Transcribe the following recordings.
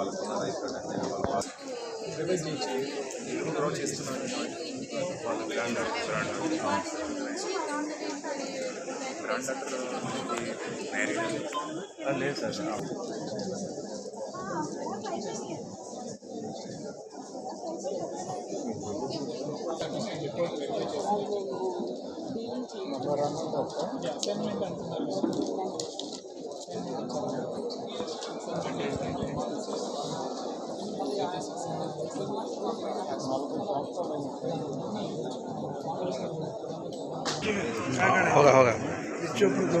వాళ్ళకున్న రైతులు రివైజ్ చేసి ఎక్కువ లేదు సార్ డీలింగ్ చేయాలి అంటున్నారు होगा होगा चुप दो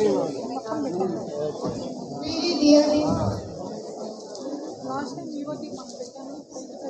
టైం వివోకి మనం పెట్టాము ఇప్పుడు